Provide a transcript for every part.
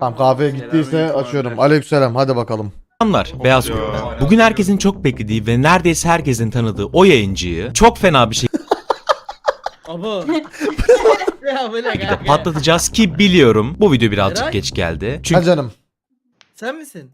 Tamam kahveye gittiyse açıyorum. Aleykümselam hadi bakalım. Selamlar Beyaz Grup. Bugün herkesin çok beklediği ve neredeyse herkesin tanıdığı o yayıncıyı çok fena bir şekilde Abo. ya böyle kanka. patlatacağız ki biliyorum bu video birazcık Eray? geç geldi. Ha Çünkü canım. Sen misin?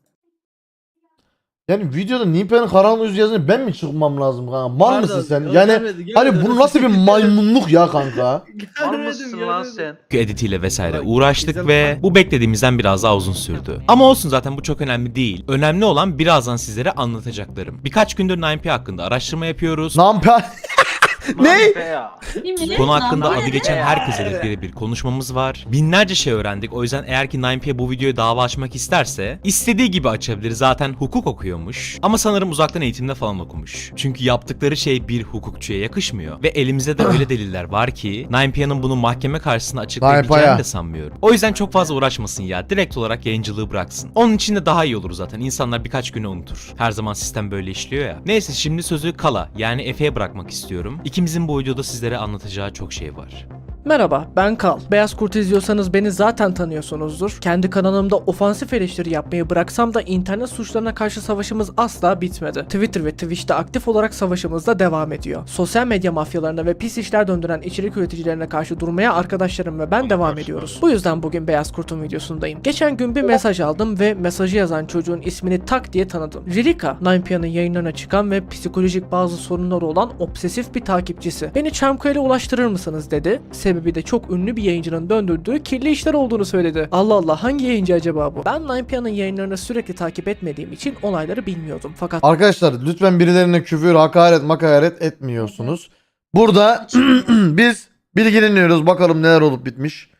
Yani videoda Nimpe'nin karanlık yüzü yazınca ben mi çıkmam lazım kanka? Mal Pardon, mısın sen? Yani görmedim, hani görmedim. bu nasıl bir maymunluk ya kanka? Var mısın lan sen? editiyle vesaire uğraştık ve bu beklediğimizden biraz daha uzun sürdü. Ama olsun zaten bu çok önemli değil. Önemli olan birazdan sizlere anlatacaklarım. Birkaç gündür 9P hakkında araştırma yapıyoruz. Nampe... ne? Konu hakkında adı geçen herkese de birebir konuşmamız var. Binlerce şey öğrendik. O yüzden eğer ki 9P bu videoya dava açmak isterse istediği gibi açabilir. Zaten hukuk okuyormuş. Ama sanırım uzaktan eğitimde falan okumuş. Çünkü yaptıkları şey bir hukukçuya yakışmıyor. Ve elimizde de öyle deliller var ki 9P'nin bunu mahkeme karşısında açıklayabileceğini de sanmıyorum. O yüzden çok fazla uğraşmasın ya. Direkt olarak yayıncılığı bıraksın. Onun için de daha iyi olur zaten. İnsanlar birkaç güne unutur. Her zaman sistem böyle işliyor ya. Neyse şimdi sözü Kala yani Efe'ye bırakmak istiyorum. İkimizin bu videoda sizlere anlatacağı çok şey var. Merhaba, ben Kal. Beyaz Kurt izliyorsanız beni zaten tanıyorsunuzdur. Kendi kanalımda ofansif eleştiri yapmayı bıraksam da internet suçlarına karşı savaşımız asla bitmedi. Twitter ve Twitch'te aktif olarak savaşımız da devam ediyor. Sosyal medya mafyalarına ve pis işler döndüren içerik üreticilerine karşı durmaya arkadaşlarım ve ben devam ediyoruz. Bu yüzden bugün Beyaz Kurt'un videosundayım. Geçen gün bir mesaj aldım ve mesajı yazan çocuğun ismini tak diye tanıdım. Ririka, 9PM'nin yayınlarına çıkan ve psikolojik bazı sorunları olan obsesif bir takipçisi. Beni Çamkoya'ya ulaştırır mısınız dedi. Sebebi de çok ünlü bir yayıncının döndürdüğü kirli işler olduğunu söyledi. Allah Allah hangi yayıncı acaba bu? Ben 9PM'nin yayınlarını sürekli takip etmediğim için olayları bilmiyordum. Fakat Arkadaşlar lütfen birilerine küfür, hakaret, makaret etmiyorsunuz. Burada biz bilgileniyoruz. Bakalım neler olup bitmiş.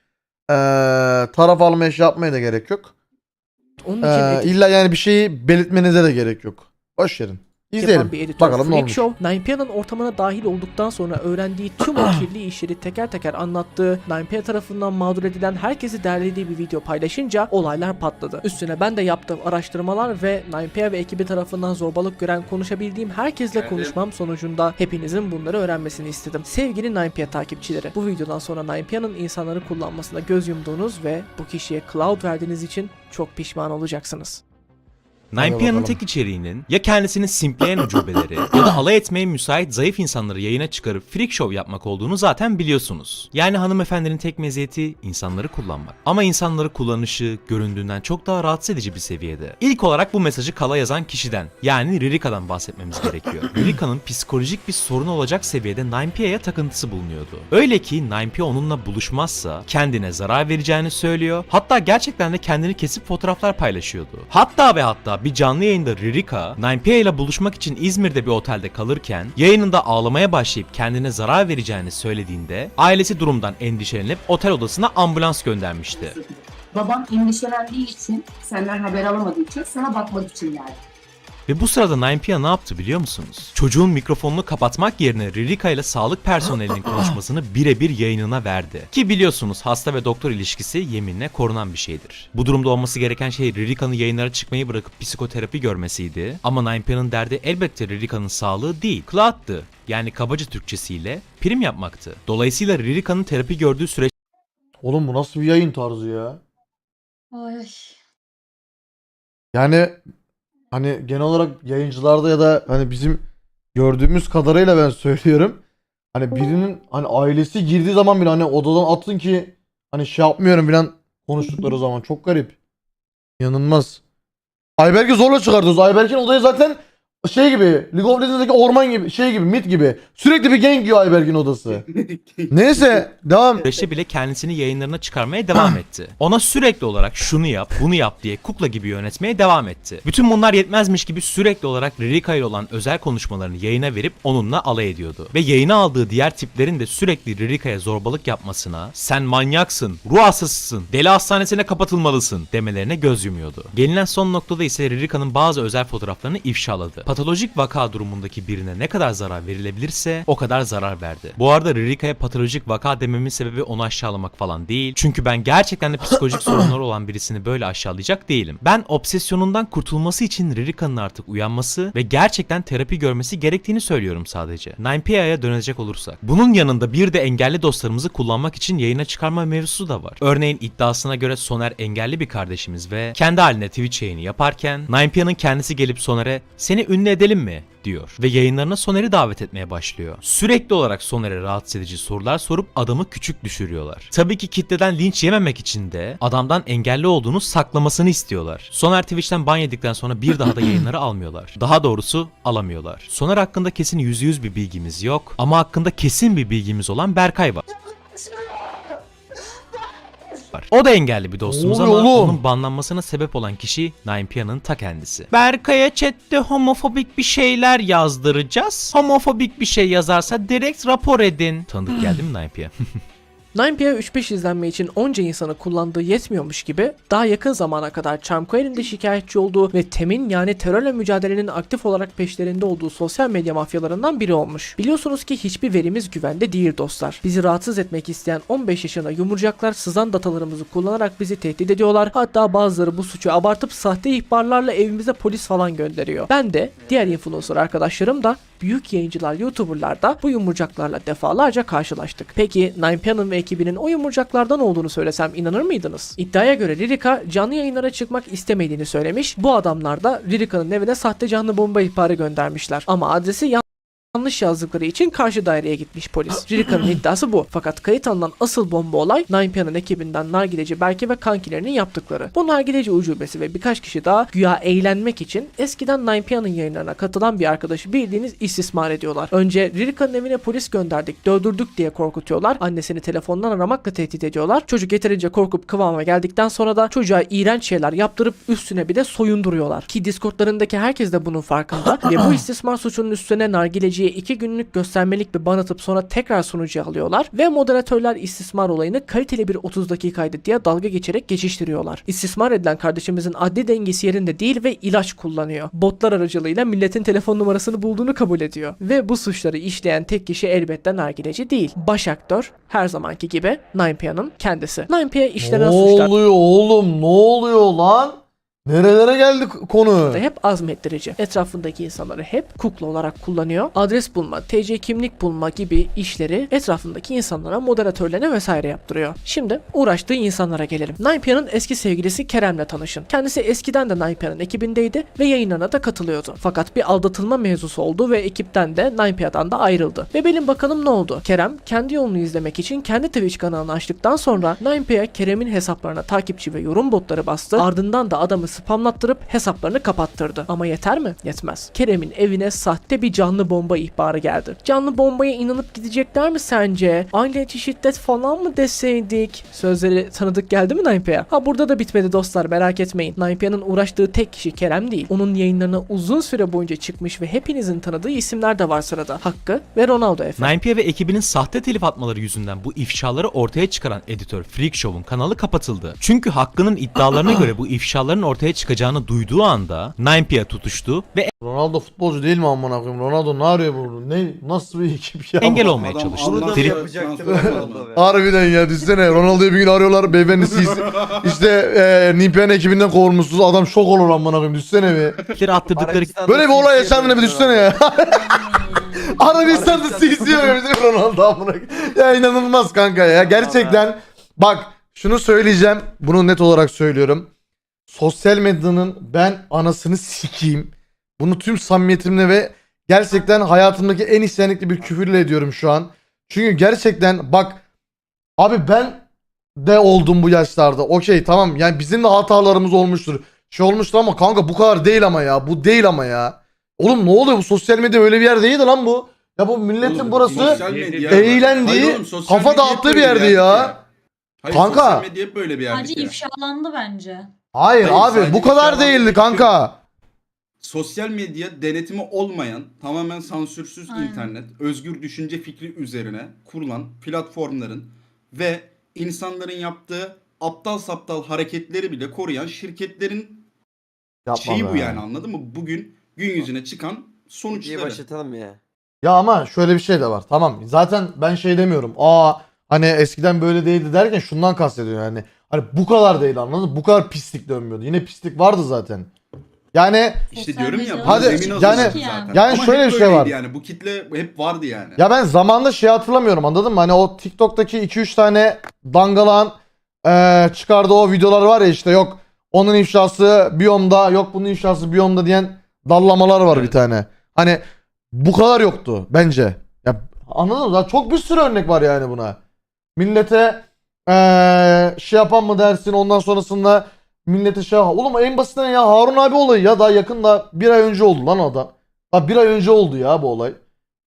Ee, taraf almaya şey yapmaya da gerek yok. onun için Ee, illa yani bir şeyi belirtmenize de gerek yok. Boş verin. İzleyelim. bir editör Bakalım ne Freak olmuş. Show, 9PM'nin ortamına dahil olduktan sonra öğrendiği tüm o kirli işleri teker teker anlattığı, 9PM tarafından mağdur edilen herkesi derlediği bir video paylaşınca olaylar patladı. Üstüne ben de yaptığım araştırmalar ve 9PM ve ekibi tarafından zorbalık gören konuşabildiğim herkesle konuşmam sonucunda hepinizin bunları öğrenmesini istedim. Sevgili 9PM takipçileri, bu videodan sonra 9PM'nin insanları kullanmasına göz yumduğunuz ve bu kişiye cloud verdiğiniz için çok pişman olacaksınız. Hadi 9PM'nin bakalım. tek içeriğinin ya kendisini simpleyen ucubeleri ya da alay etmeye müsait zayıf insanları yayına çıkarıp freak show yapmak olduğunu zaten biliyorsunuz. Yani hanımefendinin tek meziyeti insanları kullanmak. Ama insanları kullanışı göründüğünden çok daha rahatsız edici bir seviyede. İlk olarak bu mesajı Kala yazan kişiden yani Ririka'dan bahsetmemiz gerekiyor. Ririka'nın psikolojik bir sorun olacak seviyede 9PA'ya takıntısı bulunuyordu. Öyle ki 9PA onunla buluşmazsa kendine zarar vereceğini söylüyor. Hatta gerçekten de kendini kesip fotoğraflar paylaşıyordu. Hatta ve hatta bir canlı yayında Ririka 9PA ile buluşmak için İzmir'de bir otelde kalırken yayınında ağlamaya başlayıp kendine zarar vereceğini söylediğinde ailesi durumdan endişelenip otel odasına ambulans göndermişti. Babam endişelendiği için, senden haber alamadığı için sana bakmak için geldi. Ve bu sırada 9PA ne yaptı biliyor musunuz? Çocuğun mikrofonunu kapatmak yerine Ririka ile sağlık personelinin konuşmasını birebir yayınına verdi. Ki biliyorsunuz hasta ve doktor ilişkisi yeminle korunan bir şeydir. Bu durumda olması gereken şey Ririka'nın yayınlara çıkmayı bırakıp psikoterapi görmesiydi. Ama 9PA'nın derdi elbette Ririka'nın sağlığı değil, Cloud'dı. Yani kabaca Türkçesiyle prim yapmaktı. Dolayısıyla Ririka'nın terapi gördüğü süreç Oğlum bu nasıl bir yayın tarzı ya? Ay. Yani hani genel olarak yayıncılarda ya da hani bizim gördüğümüz kadarıyla ben söylüyorum. Hani birinin hani ailesi girdiği zaman bile hani odadan atın ki hani şey yapmıyorum falan konuştukları zaman çok garip. Yanılmaz. Ayberk'i zorla çıkartıyoruz. Ayberk'in odayı zaten şey gibi League of Legends'daki orman gibi şey gibi mit gibi. Sürekli bir gang yiyor Ayberk'in odası. Neyse devam. süreçte bile kendisini yayınlarına çıkarmaya devam etti. Ona sürekli olarak şunu yap, bunu yap diye kukla gibi yönetmeye devam etti. Bütün bunlar yetmezmiş gibi sürekli olarak Ririka ile olan özel konuşmalarını yayına verip onunla alay ediyordu. Ve yayına aldığı diğer tiplerin de sürekli Ririka'ya zorbalık yapmasına, sen manyaksın, ruh hastasısın, deli hastanesine kapatılmalısın demelerine göz yumuyordu. Gelinen son noktada ise Ririka'nın bazı özel fotoğraflarını ifşaladı. Patolojik vaka durumundaki birine ne kadar zarar verilebilirse o kadar zarar verdi. Bu arada Ririka'ya patolojik vaka dememin sebebi onu aşağılamak falan değil. Çünkü ben gerçekten de psikolojik sorunları olan birisini böyle aşağılayacak değilim. Ben obsesyonundan kurtulması için Ririka'nın artık uyanması ve gerçekten terapi görmesi gerektiğini söylüyorum sadece. 9PI'ye dönecek olursak. Bunun yanında bir de engelli dostlarımızı kullanmak için yayına çıkarma mevzusu da var. Örneğin iddiasına göre Soner engelli bir kardeşimiz ve kendi haline Twitch yayını yaparken 9PI'nin kendisi gelip Soner'e seni ünlü edelim mi diyor ve yayınlarına Soner'i davet etmeye başlıyor. Sürekli olarak Soner'e rahatsız edici sorular sorup adamı küçük düşürüyorlar. Tabii ki kitleden linç yememek için de adamdan engelli olduğunu saklamasını istiyorlar. Soner Twitch'ten ban yedikten sonra bir daha da yayınları almıyorlar. Daha doğrusu alamıyorlar. Soner hakkında kesin %100 bir bilgimiz yok ama hakkında kesin bir bilgimiz olan Berkay var. Var. O da engelli bir dostumuz Ne ama oğlum? onun banlanmasına sebep olan kişi Ninepia'nın ta kendisi. Berkay'a chatte homofobik bir şeyler yazdıracağız. Homofobik bir şey yazarsa direkt rapor edin. Tanıdık geldi mi Ninepia? 9PA 3-5 izlenme için onca insanı kullandığı yetmiyormuş gibi daha yakın zamana kadar Charmcoin'in de şikayetçi olduğu ve TEM'in yani terörle mücadelenin aktif olarak peşlerinde olduğu sosyal medya mafyalarından biri olmuş. Biliyorsunuz ki hiçbir verimiz güvende değil dostlar. Bizi rahatsız etmek isteyen 15 yaşında yumurcaklar sızan datalarımızı kullanarak bizi tehdit ediyorlar. Hatta bazıları bu suçu abartıp sahte ihbarlarla evimize polis falan gönderiyor. Ben de diğer influencer arkadaşlarım da büyük yayıncılar, youtuberlar da bu yumurcaklarla defalarca karşılaştık. Peki 9PA'nın ve ekibinin o yumurcaklardan olduğunu söylesem inanır mıydınız? İddiaya göre Ririka canlı yayınlara çıkmak istemediğini söylemiş. Bu adamlar da Ririka'nın evine sahte canlı bomba ihbarı göndermişler. Ama adresi yan- yanlış yazdıkları için karşı daireye gitmiş polis. Ririka'nın iddiası bu. Fakat kayıt alınan asıl bomba olay 9PA'nın ekibinden nargileci Berke ve kankilerinin yaptıkları. Bu nargileci ucubesi ve birkaç kişi daha güya eğlenmek için eskiden 9PA'nın yayınlarına katılan bir arkadaşı bildiğiniz istismar ediyorlar. Önce Ririka'nın evine polis gönderdik, dövdürdük diye korkutuyorlar. Annesini telefondan aramakla tehdit ediyorlar. Çocuk yeterince korkup kıvama geldikten sonra da çocuğa iğrenç şeyler yaptırıp üstüne bir de soyunduruyorlar. Ki Discord'larındaki herkes de bunun farkında ve bu istismar suçunun üstüne nargileciye iki günlük göstermelik bir ban atıp sonra tekrar sunucuya alıyorlar ve moderatörler istismar olayını kaliteli bir 30 dakikaydı diye dalga geçerek geçiştiriyorlar. İstismar edilen kardeşimizin adli dengesi yerinde değil ve ilaç kullanıyor. Botlar aracılığıyla milletin telefon numarasını bulduğunu kabul ediyor. Ve bu suçları işleyen tek kişi elbette nargileci değil. Baş aktör her zamanki gibi 9PA'nın kendisi. 9PA işlenen Ne suçlar oluyor oğlum? Ne oluyor lan? Nerelere geldi konu? hep azmettirici. Etrafındaki insanları hep kukla olarak kullanıyor. Adres bulma, TC kimlik bulma gibi işleri etrafındaki insanlara, moderatörlerine vesaire yaptırıyor. Şimdi uğraştığı insanlara gelelim. Naypia'nın eski sevgilisi Kerem'le tanışın. Kendisi eskiden de Naypia'nın ekibindeydi ve yayınlarına da katılıyordu. Fakat bir aldatılma mevzusu oldu ve ekipten de Naypia'dan da ayrıldı. Ve bilin bakalım ne oldu? Kerem kendi yolunu izlemek için kendi Twitch kanalını açtıktan sonra Naypia Kerem'in hesaplarına takipçi ve yorum botları bastı. Ardından da adamı spamlattırıp hesaplarını kapattırdı. Ama yeter mi? Yetmez. Kerem'in evine sahte bir canlı bomba ihbarı geldi. Canlı bombaya inanıp gidecekler mi sence? Aile içi şiddet falan mı deseydik? Sözleri tanıdık geldi mi Naype'ye? Ha burada da bitmedi dostlar merak etmeyin. Naype'nin uğraştığı tek kişi Kerem değil. Onun yayınlarına uzun süre boyunca çıkmış ve hepinizin tanıdığı isimler de var sırada. Hakkı ve Ronaldo Efe. Ninepia ve ekibinin sahte telif atmaları yüzünden bu ifşaları ortaya çıkaran editör Freak Show'un kanalı kapatıldı. Çünkü Hakkı'nın iddialarına göre bu ifşaların ortaya çıkacağını duyduğu anda Ninepia tutuştu ve Ronaldo futbolcu değil mi amına koyayım? Ronaldo ne arıyor burada? Ne nasıl bir ekip ya? engel olmaya Adam çalıştı. Trip- yapacaktı. Harbiden ya düşünsene Ronaldo'yu bir gün arıyorlar beyefendi siz işte e, Nimpian ekibinden kovulmuşsunuz adam şok olur amına koyayım düşünsene bir. tripleri attırdıkları Böyle bir olay yaşandığını bir düşünsene ya. Arabistan'da CC ya bizim Ronaldo amına koyayım. Ya inanılmaz kanka ya gerçekten bak şunu söyleyeceğim bunu net olarak söylüyorum. Sosyal medyanın ben anasını sikeyim. Bunu tüm samimiyetimle ve gerçekten hayatımdaki en içtenlikli bir küfürle ediyorum şu an. Çünkü gerçekten bak abi ben de oldum bu yaşlarda. Okey tamam yani bizim de hatalarımız olmuştur. Şey olmuştur ama kanka bu kadar değil ama ya. Bu değil ama ya. Oğlum ne oluyor bu sosyal medya öyle bir yer değildi lan bu. Ya bu milletin Oğlum, burası sosyal medya- eğlendiği, Hayır oğlum, sosyal kafa medya hep dağıttığı bir böyle yerdi ya. Hayır, Kanka. Sosyal medya hep böyle bir yerdi ya. ifşalandı bence. Hayır, Hayır, abi bu kadar değildi kanka. Sosyal medya denetimi olmayan, tamamen sansürsüz Aynen. internet, özgür düşünce fikri üzerine kurulan platformların ve insanların yaptığı aptal saptal hareketleri bile koruyan şirketlerin Yapma şeyi bu be. yani anladın mı? Bugün gün yüzüne çıkan İyi sonuçları. başlatalım ya. Ya ama şöyle bir şey de var. Tamam. Zaten ben şey demiyorum. Aa hani eskiden böyle değildi derken şundan kastediyorum yani. Hani bu kadar değil anladın mı? Bu kadar pislik dönmüyordu. Yine pislik vardı zaten. Yani İşte diyorum ya. bu Hadi, zemin yani- yani. Ama şöyle hep bir şey böyleydi var. Yani bu kitle hep vardı yani. ya ben zamanda şey hatırlamıyorum anladın mı? Hani o TikTok'taki 2-3 tane dangalan eee çıkardığı o videolar var ya işte yok onun ifşası biyomda yok bunun ifşası biyomda diyen dallamalar var bir tane. Hani bu kadar yoktu bence. Ya anladın mı? Daha çok bir sürü örnek var yani buna. Millete eee şey yapan mı dersin ondan sonrasında millete şey oğlum en basitinden ya Harun abi olayı ya daha yakında bir ay önce oldu lan o da. Ha bir ay önce oldu ya bu olay.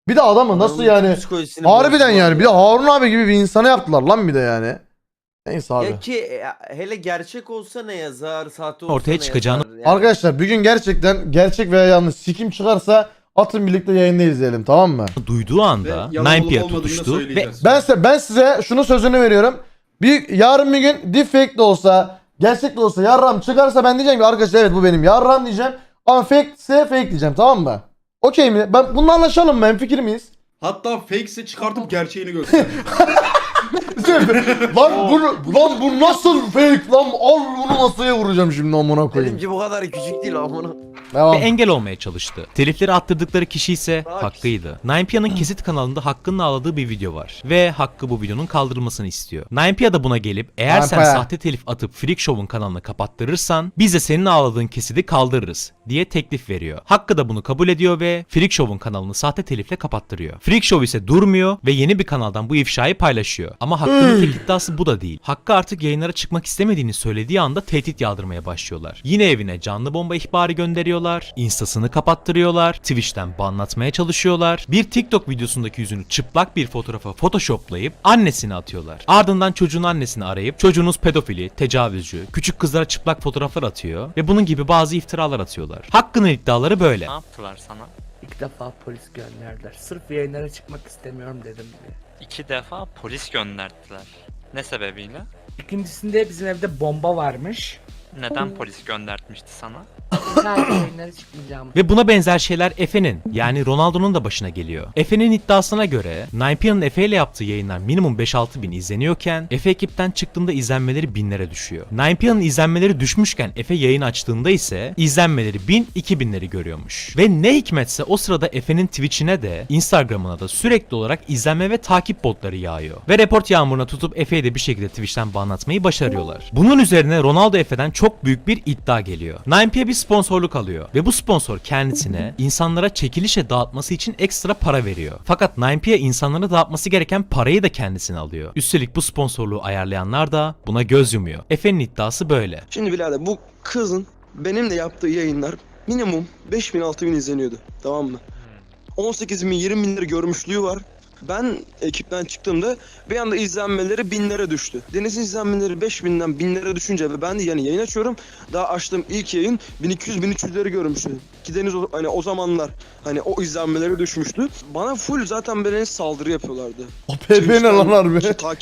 Bir de adamı nasıl yani psikolojisini harbiden bozdular yani bir de. Harun abi gibi bir insana yaptılar lan bir de yani. Neyse abi. Ya ki e, hele gerçek olsa ne yazar, sahte olsa Ortaya ne çıkacağını- yazar? Yani Arkadaşlar bir gün gerçekten gerçek veya yanlış sikim çıkarsa atın birlikte yayında izleyelim tamam mı? duyduğu anda yalan olup olmadığını tutuştu ve söyleyeceğiz. Ben size ben size şunu sözünü veriyorum. Bir yarın bir gün deepfake de olsa, gerçek de olsa yarram çıkarsa ben diyeceğim ki arkadaşlar evet bu benim yarram diyeceğim. Ama fake ise fake diyeceğim tamam mı? Okey mi? Ben bununla anlaşalım mı? Fikir miyiz? Hatta fake'se çıkartıp gerçeğini göster. lan bu lan bu nasıl fake lan? Al bunu masaya vuracağım şimdi amına koyayım. Benimki bu kadar küçük değil amına. Devam. ve engel olmaya çalıştı. Telifleri attırdıkları kişi ise Bak. Hakkı'ydı. Ninepia'nın kesit kanalında Hakkı'nın ağladığı bir video var ve Hakkı bu videonun kaldırılmasını istiyor. Ninepia da buna gelip eğer sen Ninepia. sahte telif atıp Freak Show'un kanalını kapattırırsan biz de senin ağladığın kesidi kaldırırız diye teklif veriyor. Hakkı da bunu kabul ediyor ve Freak Show'un kanalını sahte telifle kapattırıyor. Freak Show ise durmuyor ve yeni bir kanaldan bu ifşayı paylaşıyor. Ama Hakkı'nın tek iddiası bu da değil. Hakkı artık yayınlara çıkmak istemediğini söylediği anda tehdit yağdırmaya başlıyorlar. Yine evine canlı bomba ihbarı gönderiyorlar. Instasını kapattırıyorlar. Twitch'ten banlatmaya çalışıyorlar. Bir TikTok videosundaki yüzünü çıplak bir fotoğrafa photoshoplayıp annesine atıyorlar. Ardından çocuğun annesini arayıp çocuğunuz pedofili, tecavüzcü, küçük kızlara çıplak fotoğraflar atıyor ve bunun gibi bazı iftiralar atıyorlar. Hakkı'nın iddiaları böyle. Ne yaptılar sana? İlk defa polis gönderdiler. Sırf yayınlara çıkmak istemiyorum dedim diye. İki defa polis gönderdiler. Ne sebebiyle? İkincisinde bizim evde bomba varmış. Neden polis göndertmişti sana? Ve buna benzer şeyler Efe'nin yani Ronaldo'nun da başına geliyor. Efe'nin iddiasına göre Ninepia'nın Efe ile yaptığı yayınlar minimum 5-6 bin izleniyorken Efe ekipten çıktığında izlenmeleri binlere düşüyor. Ninepia'nın izlenmeleri düşmüşken Efe yayın açtığında ise izlenmeleri 1000 binleri görüyormuş. Ve ne hikmetse o sırada Efe'nin Twitch'ine de Instagram'ına da sürekli olarak izlenme ve takip botları yağıyor. Ve report yağmuruna tutup Efe'yi de bir şekilde Twitch'ten banlatmayı başarıyorlar. Bunun üzerine Ronaldo Efe'den çok büyük bir iddia geliyor. Ninepia bir sponsorluk alıyor ve bu sponsor kendisine insanlara çekilişe dağıtması için ekstra para veriyor. Fakat Ninepia insanlara dağıtması gereken parayı da kendisine alıyor. Üstelik bu sponsorluğu ayarlayanlar da buna göz yumuyor. Efe'nin iddiası böyle. Şimdi birader bu kızın benimle yaptığı yayınlar minimum 5000 6000 izleniyordu. Tamam mı? 18 bin 20 bin lira görmüşlüğü var. Ben ekipten çıktığımda bir anda izlenmeleri binlere düştü. Deniz'in izlenmeleri 5000'den binlere düşünce ve ben de yani yayın açıyorum. Daha açtığım ilk yayın 1200-1300'leri görmüştü. Ki Deniz o, hani o zamanlar hani o izlenmeleri düşmüştü. Bana full zaten böyle saldırı yapıyorlardı. PP ne lan harbi?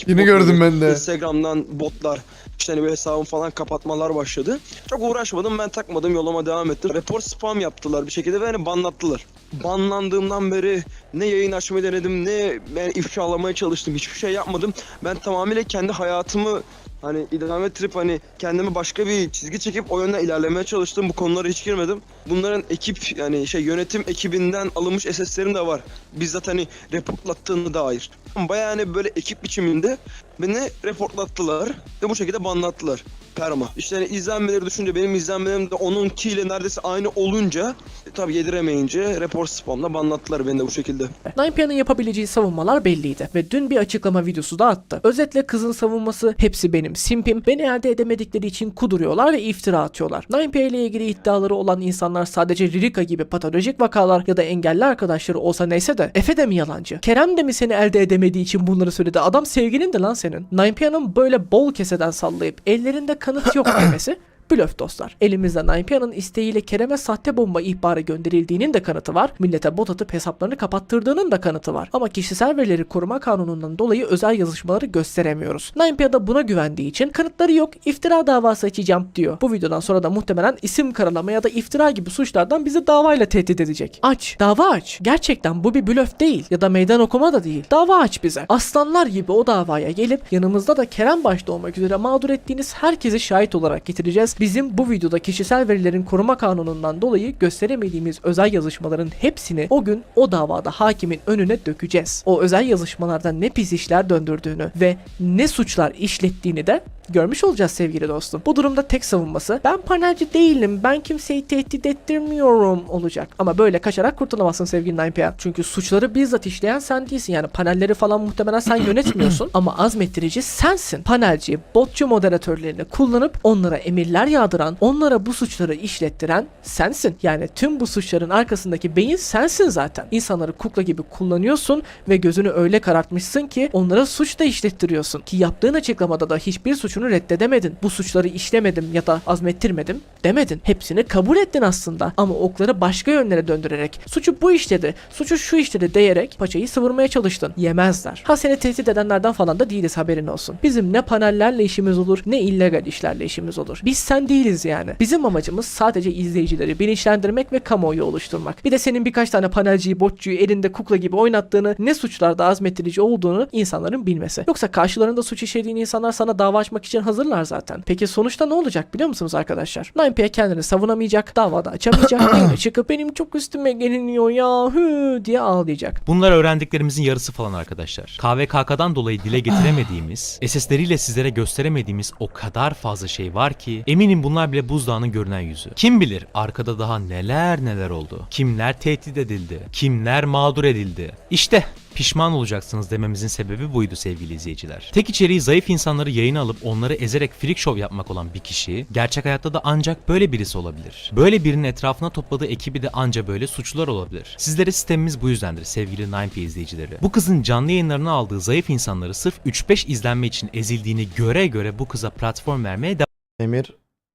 Yeni gördüm ben de. Instagram'dan botlar işte hani böyle hesabımı falan kapatmalar başladı. Çok uğraşmadım ben takmadım yoluma devam ettim. Report spam yaptılar bir şekilde ve hani banlattılar. Banlandığımdan beri ne yayın açmayı denedim ne ben ifşalamaya çalıştım hiçbir şey yapmadım. Ben tamamıyla kendi hayatımı hani idame ettirip hani kendime başka bir çizgi çekip o yönden ilerlemeye çalıştım. Bu konulara hiç girmedim. Bunların ekip yani şey yönetim ekibinden alınmış SS'lerim de var. Bizzat hani reportlattığını dair. Bayağı hani böyle ekip biçiminde beni reportlattılar ve bu şekilde banlattılar. Perma. İşte hani izlenmeleri düşünce benim izlenmelerim de onunkiyle neredeyse aynı olunca e, tabii yediremeyince report spamla banlattılar beni de bu şekilde. Ninepia'nın yapabileceği savunmalar belliydi ve dün bir açıklama videosu da attı. Özetle kızın savunması hepsi benim simpim, beni elde edemedikleri için kuduruyorlar ve iftira atıyorlar. Ninepia ile ilgili iddiaları olan insanlar sadece Ririka gibi patolojik vakalar ya da engelli arkadaşları olsa neyse de Efe de mi yalancı? Kerem de mi seni elde edemediği için bunları söyledi? Adam sevgilin de lan senin. Ninepia'nın böyle bol keseden sallayıp ellerinde kanıt yok demesi Blöf dostlar. Elimizde 9PA'nın isteğiyle Kerem'e sahte bomba ihbarı gönderildiğinin de kanıtı var. Millete bot atıp hesaplarını kapattırdığının da kanıtı var. Ama kişisel verileri koruma kanunundan dolayı özel yazışmaları gösteremiyoruz. 9PA da buna güvendiği için kanıtları yok iftira davası açacağım diyor. Bu videodan sonra da muhtemelen isim karalama ya da iftira gibi suçlardan bizi davayla tehdit edecek. Aç. Dava aç. Gerçekten bu bir blöf değil ya da meydan okuma da değil. Dava aç bize. Aslanlar gibi o davaya gelip yanımızda da Kerem başta olmak üzere mağdur ettiğiniz herkesi şahit olarak getireceğiz. Bizim bu videoda kişisel verilerin koruma kanunundan dolayı gösteremediğimiz özel yazışmaların hepsini o gün o davada hakimin önüne dökeceğiz. O özel yazışmalarda ne pis işler döndürdüğünü ve ne suçlar işlettiğini de görmüş olacağız sevgili dostum. Bu durumda tek savunması ben panelci değilim, ben kimseyi tehdit ettirmiyorum olacak. Ama böyle kaçarak kurtulamazsın sevgili 9PA. Çünkü suçları bizzat işleyen sen değilsin. Yani panelleri falan muhtemelen sen yönetmiyorsun ama azmettirici sensin. Panelci, botçu moderatörlerini kullanıp onlara emirler yağdıran, onlara bu suçları işlettiren sensin. Yani tüm bu suçların arkasındaki beyin sensin zaten. İnsanları kukla gibi kullanıyorsun ve gözünü öyle karartmışsın ki onlara suç da işlettiriyorsun. Ki yaptığın açıklamada da hiçbir suçunu reddedemedin. Bu suçları işlemedim ya da azmettirmedim demedin. Hepsini kabul ettin aslında ama okları başka yönlere döndürerek suçu bu işledi, suçu şu işledi diyerek paçayı sıvırmaya çalıştın. Yemezler. Ha seni tehdit edenlerden falan da değiliz haberin olsun. Bizim ne panellerle işimiz olur ne illegal işlerle işimiz olur. Biz sen değiliz yani. Bizim amacımız sadece izleyicileri bilinçlendirmek ve kamuoyu oluşturmak. Bir de senin birkaç tane panelciyi, botçuyu elinde kukla gibi oynattığını, ne suçlarda azmettirici olduğunu insanların bilmesi. Yoksa karşılarında suç işlediğin insanlar sana dava açmak için hazırlar zaten. Peki sonuçta ne olacak biliyor musunuz arkadaşlar? 9PA kendini savunamayacak, davada açamayacak, yine çıkıp benim çok üstüme geliniyor ya hü diye ağlayacak. Bunlar öğrendiklerimizin yarısı falan arkadaşlar. KVKK'dan dolayı dile getiremediğimiz, SS'leriyle sizlere gösteremediğimiz o kadar fazla şey var ki eminim bunlar bile buzdağının görünen yüzü. Kim bilir arkada daha neler neler oldu. Kimler tehdit edildi. Kimler mağdur edildi. İşte pişman olacaksınız dememizin sebebi buydu sevgili izleyiciler. Tek içeriği zayıf insanları yayına alıp onları ezerek freak show yapmak olan bir kişi gerçek hayatta da ancak böyle birisi olabilir. Böyle birinin etrafına topladığı ekibi de anca böyle suçlular olabilir. Sizlere sistemimiz bu yüzdendir sevgili 9P izleyicileri. Bu kızın canlı yayınlarına aldığı zayıf insanları sırf 3-5 izlenme için ezildiğini göre göre bu kıza platform vermeye Emir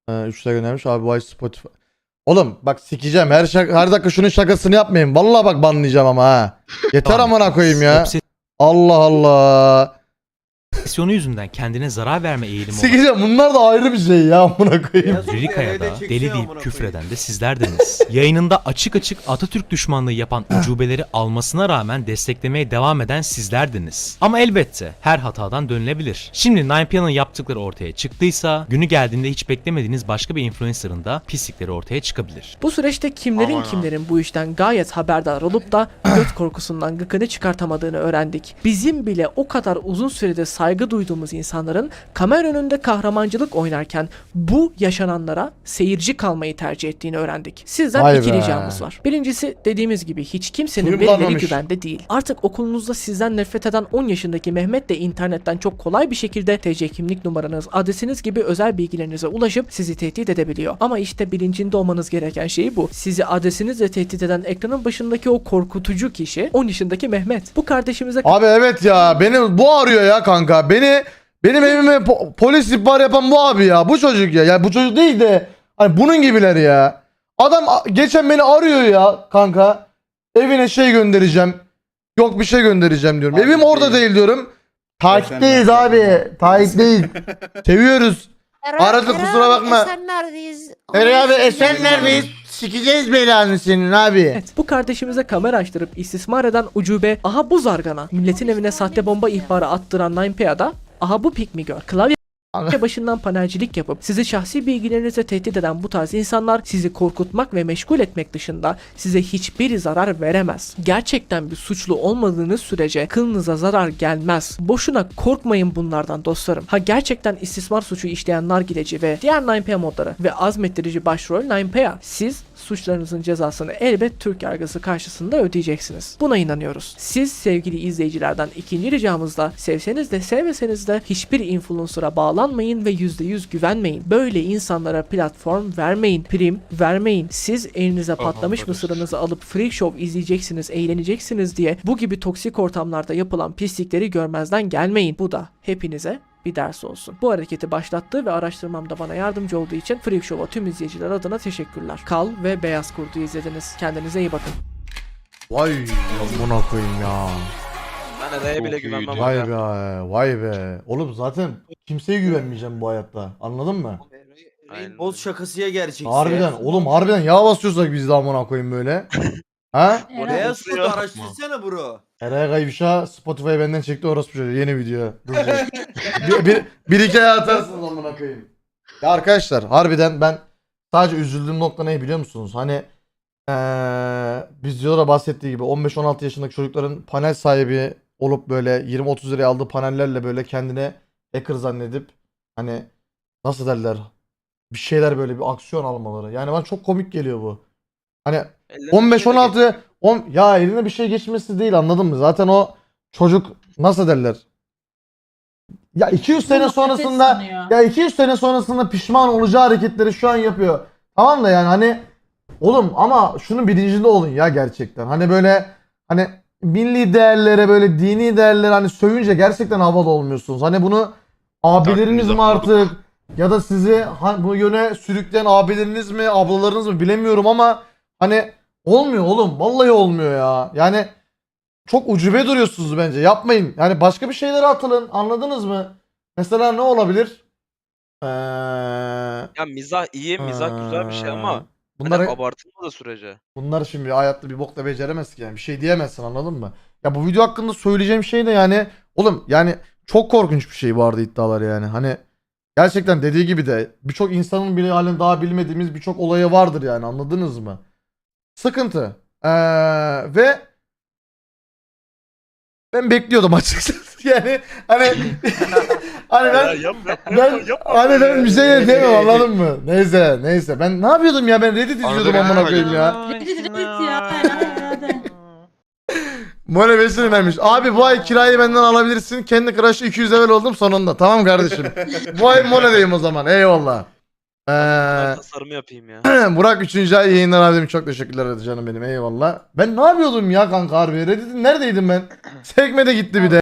3 lira göndermiş abi vay Spotify. Oğlum bak sikeceğim her şaka, her dakika şunun şakasını yapmayın. Vallahi bak banlayacağım ama ha. Yeter amına koyayım ya. Obsesyonu Allah Allah. yüzünden kendine zarar verme eğilimi olan Sikeceğim bunlar da ayrı bir şey ya amına koyayım. Ririka'ya da Öyle çekiyor deli deyip küfür koyayım. eden de sizlerdiniz. Yayınında açık açık Atatürk düşmanlığı yapan ucubeleri almasına rağmen desteklemeye devam eden sizlerdiniz. Ama elbette her hatadan dönülebilir. Şimdi 9PA'nın yaptıkları ortaya çıktıysa günü geldiğinde hiç beklemediğiniz başka bir influencer'ın da pislikleri ortaya çıkabilir. Bu süreçte kimlerin Aman ha. kimlerin bu işten gayet haberdar olup da göt korkusundan gıkını çıkartamadığını öğrendik. Bizim bile o kadar uzun sürede saygı duyduğumuz insanların kamera önünde kahramancılık oynarken bu yaşananlara seyirci kalmayı tercih ettiğini öğrendik. Sizden Vay iki be. ricamız var. Birincisi dediğimiz gibi hiç kimsenin verileri güvende değil. Artık okulunuzda sizden nefret eden 10 yaşındaki Mehmet de internetten çok kolay bir şekilde TC kimlik numaranız, adresiniz gibi özel bilgilerinize ulaşıp sizi tehdit edebiliyor. Ama işte bilincinde olmanız gereken şey bu. Sizi adresinizle tehdit eden ekranın başındaki o korkutucu kişi 10 yaşındaki Mehmet. Bu kardeşimize Abi evet ya beni bu arıyor ya kanka. Beni benim evime po- polis ihbar yapan bu abi ya. Bu çocuk ya. Yani bu çocuk değil de hani bunun gibiler ya. Adam geçen beni arıyor ya kanka. Evine şey göndereceğim. Yok bir şey göndereceğim diyorum. Takip Evim orada değil. değil diyorum. Takipteyiz Efendim? abi. Takipteyiz. Seviyoruz. Aradı, kusura bakma. Esenler'deyiz. Eri abi Esenler'deyiz. Sikeceğiz belanı senin abi. Evet, bu kardeşimize kamera açtırıp istismar eden ucube aha bu zargana milletin evine sahte bomba ihbarı attıran 9PA'da aha bu pick me girl klavye başından panelcilik yapıp sizi şahsi bilgilerinize tehdit eden bu tarz insanlar sizi korkutmak ve meşgul etmek dışında size hiçbir zarar veremez. Gerçekten bir suçlu olmadığınız sürece kılınıza zarar gelmez. Boşuna korkmayın bunlardan dostlarım. Ha gerçekten istismar suçu işleyen nargileci ve diğer 9PA modları ve azmettirici başrol 9PA. Siz suçlarınızın cezasını elbet Türk yargısı karşısında ödeyeceksiniz. Buna inanıyoruz. Siz sevgili izleyicilerden ikinci ricamız da sevseniz de sevmeseniz de hiçbir influencer'a bağlanmayın ve %100 güvenmeyin. Böyle insanlara platform vermeyin, prim vermeyin. Siz elinize patlamış Barış. mısırınızı alıp freak show izleyeceksiniz, eğleneceksiniz diye bu gibi toksik ortamlarda yapılan pislikleri görmezden gelmeyin. Bu da hepinize bir ders olsun. Bu hareketi başlattığı ve araştırmamda bana yardımcı olduğu için Freak Show'a tüm izleyiciler adına teşekkürler. Kal ve Beyaz Kurt'u izlediniz. Kendinize iyi bakın. Vay amına koyayım ya. Ben Eray'a bile güvenmem. Vay be, vay be. Oğlum zaten kimseye güvenmeyeceğim bu hayatta. Anladın mı? Boz şakasıya gerçekse. Harbiden. Oğlum harbiden yağ basıyorsak biz de amına koyayım böyle. ha? Beyaz kurt araştırsana bro. Eray Kayviş'a Spotify'ı benden çekti orospu çocuğu yeni video. Duracak. bir, bir, bir iki ay atarsınız amına koyayım. Ya arkadaşlar harbiden ben sadece üzüldüğüm nokta ne biliyor musunuz? Hani eee biz videoda bahsettiği gibi 15-16 yaşındaki çocukların panel sahibi olup böyle 20-30 liraya aldığı panellerle böyle kendine hacker zannedip hani nasıl derler bir şeyler böyle bir aksiyon almaları. Yani bana çok komik geliyor bu. Hani 15-16 on, ya eline bir şey geçmesi değil anladın mı? Zaten o çocuk nasıl derler? Ya 200 sene sonrasında ya 200 sene sonrasında pişman olacağı hareketleri şu an yapıyor. Tamam da yani hani oğlum ama şunun bilincinde olun ya gerçekten. Hani böyle hani milli değerlere böyle dini değerlere hani sövünce gerçekten havalı olmuyorsunuz. Hani bunu abileriniz mi artık ya da sizi ha- bu yöne sürükleyen abileriniz mi ablalarınız mı bilemiyorum ama hani olmuyor oğlum vallahi olmuyor ya. Yani çok ucube duruyorsunuz bence. Yapmayın. Yani başka bir şeylere atılın. Anladınız mı? Mesela ne olabilir? Ee, Ya mizah iyi, mizah güzel bir şey ama ee, bunları abartılmadığı sürece. bunlar şimdi hayatta bir bokta beceremez ki yani. Bir şey diyemezsin anladın mı? Ya bu video hakkında söyleyeceğim şey de yani oğlum yani çok korkunç bir şey vardı iddialar yani. Hani gerçekten dediği gibi de birçok insanın bile halen daha bilmediğimiz birçok olayı vardır yani anladınız mı? Sıkıntı. Ee, ve ben bekliyordum açıkçası. Yani hani hani ben ben hani ben bir şey diyemem anladın mı? Neyse neyse ben ne yapıyordum ya ben Reddit izliyordum amına koyayım ya. Mone Besin önermiş. Abi bu ay kirayı benden alabilirsin. Kendi Crush'ı 200 level oldum sonunda. Tamam kardeşim. bu ay Mone'deyim o zaman. Eyvallah. Ee, tasarımı yapayım ya. Burak 3. ay yayınlar abim çok teşekkürler hadi canım benim eyvallah. Ben ne yapıyordum ya kanka harbi? Reddit'in neredeydim ben? Sekmede gitti bir de.